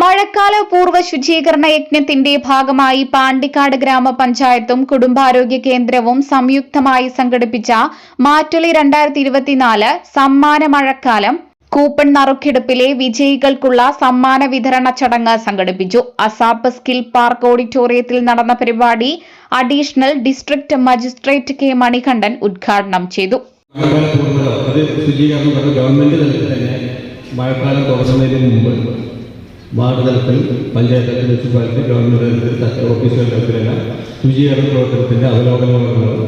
മഴക്കാല പൂർവ ശുചീകരണ യജ്ഞത്തിന്റെ ഭാഗമായി പാണ്ടിക്കാട് ഗ്രാമപഞ്ചായത്തും കുടുംബാരോഗ്യ കേന്ദ്രവും സംയുക്തമായി സംഘടിപ്പിച്ച മാറ്റൊലി രണ്ടായിരത്തി ഇരുപത്തിനാല് സമ്മാന മഴക്കാലം കൂപ്പൺ നറുക്കെടുപ്പിലെ വിജയികൾക്കുള്ള സമ്മാന വിതരണ ചടങ്ങ് സംഘടിപ്പിച്ചു. അസാപ്പ് സ്കിൽ പാർക്ക് ഓഡിറ്റോറിയത്തിൽ നടന്ന പരിപാടി additional district magistrate K Manikandan ഉദ്ഘാടനം ചെയ്തു. മഴക്കാലം തുടങ്ങുന്നതിന് മുമ്പ് വാർഡ് തലത്തിൽ പഞ്ചായത്ത് തലത്തിൽ മുനിസിപ്പാലിറ്റി ഗവൺമെന്റ് ഓഫീസുകൾ തലത്തിലെല്ലാം ശുചീകരണ പ്രവർത്തനത്തിന്റെ അവലോകനങ്ങളുള്ളത്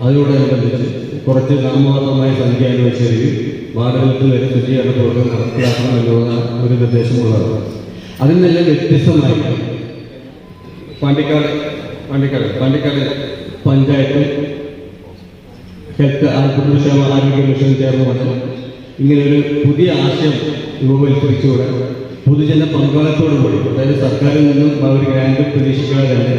അതിനോടനുബന്ധിച്ച് കുറച്ച് നാമമാത്രമായ സംഖ്യ അനുവദിച്ചതിൽ വാർഡ് തലത്തിൽ വരെ ശുചീകരണ പ്രവർത്തനം നടപ്പിലാക്കണം എന്നുള്ള ഒരു നിർദ്ദേശമുള്ളത്. അതിൽ നിന്നെല്ലാം വ്യത്യസ്തമായി പാണ്ടിക്കാട് പാണ്ടിക്കാട് പാണ്ടിക്കാട് പഞ്ചായത്ത് ഹെൽത്ത് കുടുംബക്ഷേമ ആരോഗ്യ മിഷൻ ചേർന്ന് ഇങ്ങനെ ഒരു പുതിയ ആശയം രൂപവൽക്കരിച്ചുകൊണ്ട് പൊതുജന പങ്കാളിത്തോടുകൂടി അതായത് സർക്കാരിൽ നിന്നും ഒരു ഗ്രാൻഡ് പ്രതീക്ഷിക്കാതെ തന്നെ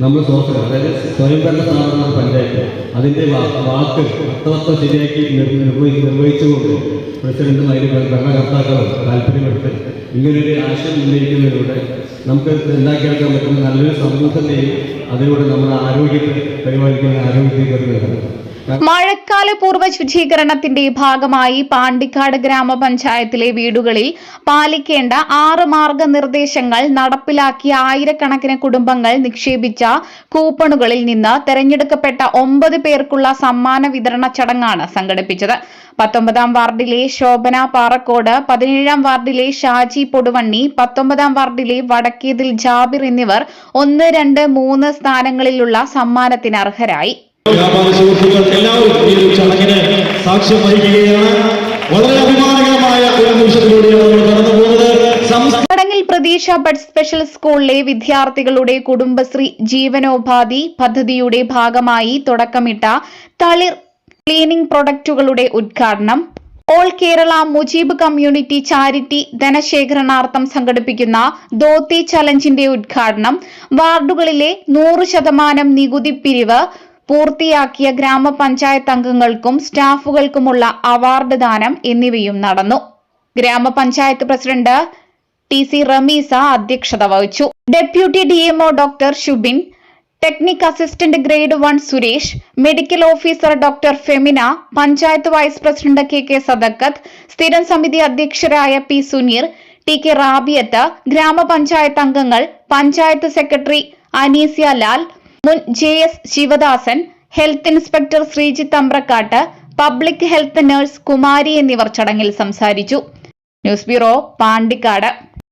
നമ്മൾ സ്വന്തം അതായത് സ്വയംഭരണ സ്ഥാപനമാണ് പഞ്ചായത്ത്. അതിന്റെ വാക്ക് അർത്ഥവത്വം ശരിയാക്കി നിർവഹിച്ച് നിർവഹി നിർവഹിച്ചുകൊണ്ട് പ്രസിഡന്റും അതിന് ഭരണകർത്താക്കളും താല്പര്യമെടുത്ത് ഇങ്ങനൊരു ആശയം ഉന്നയിക്കുന്നതിലൂടെ നമുക്ക് ഉണ്ടാക്കിയെടുക്കാൻ പറ്റുന്ന നല്ലൊരു സമൂഹത്തെയും അതിലൂടെ നമ്മുടെ ആരോഗ്യത്തെ പരിപാലിക്കുന്ന ആരോഗ്യത്തെ കരുതുന്നത് മഴക്കാല പൂർവ ശുചീകരണത്തിന്റെ ഭാഗമായി പാണ്ടിക്കാട് ഗ്രാമപഞ്ചായത്തിലെ വീടുകളിൽ പാലിക്കേണ്ട ആറ് മാർഗനിർദ്ദേശങ്ങൾ നടപ്പിലാക്കിയ ആയിരക്കണക്കിന് കുടുംബങ്ങൾ നിക്ഷേപിച്ച കൂപ്പണുകളിൽ നിന്ന് തെരഞ്ഞെടുക്കപ്പെട്ട ഒമ്പത് പേർക്കുള്ള സമ്മാന വിതരണ ചടങ്ങാണ് സംഘടിപ്പിച്ചത്. പത്തൊമ്പതാം വാർഡിലെ ശോഭന പാറക്കോട് പതിനേഴാം വാർഡിലെ ഷാജി പൊടുവണ്ണി പത്തൊമ്പതാം വാർഡിലെ വടക്കേതിൽ ജാബിർ എന്നിവർ ഒന്ന് രണ്ട് മൂന്ന് സ്ഥാനങ്ങളിലുള്ള സമ്മാനത്തിന് അർഹരായി. വ്യാപാര സുഹൃത്തുക്കൾ എല്ലാവരും ഈ ചടങ്ങിന് സാക്ഷ്യം വഹിക്കുകയാണ്. വളരെ അഭിമാനകരമായ ഒരു നിമിഷത്തിലൂടെയാണ് നമ്മൾ കടന്നു പോകുന്നത്. പ്രതീക്ഷ ബഡ് സ്പെഷ്യൽ സ്കൂളിലെ വിദ്യാർത്ഥികളുടെ കുടുംബശ്രീ ജീവനോപാധി പദ്ധതിയുടെ ഭാഗമായി തുടക്കമിട്ട തളിർ ക്ലീനിംഗ് പ്രൊഡക്റ്റുകളുടെ ഉദ്ഘാടനം. All Kerala Mujeeb community charity ധനശേഖരണാർത്ഥം സംഘടിപ്പിക്കുന്ന ദോത്തി ചലഞ്ചിന്റെ ഉദ്ഘാടനം. വാർഡുകളിലെ നൂറ് ശതമാനം നികുതി പിരിവ് പൂർത്തിയാക്കിയ ഗ്രാമപഞ്ചായത്ത് അംഗങ്ങൾക്കും സ്റ്റാഫുകൾക്കുമുള്ള അവാർഡ് ദാനം എന്നിവയും നടന്നു. ഗ്രാമപഞ്ചായത്ത് പ്രസിഡന്റ് ടി സി റമീസ അധ്യക്ഷത വഹിച്ചു. Deputy DMO doctor Shubin technic assistant grade one Suresh medical officer doctor Femina panchayat vice president K K Sadakkath സ്ഥിരം സമിതി അധ്യക്ഷരായ P Suneer T K Rabiyath ഗ്രാമപഞ്ചായത്ത് അംഗങ്ങൾ പഞ്ചായത്ത് സെക്രട്ടറി അനീസ്യ ലാൽ മുൻ J S Sivadasan health inspector Sreejith Ambrakkatt public health nurse Kumari എന്നിവർ ചടങ്ങിൽ സംസാരിച്ചു. News bureau Pandikkad.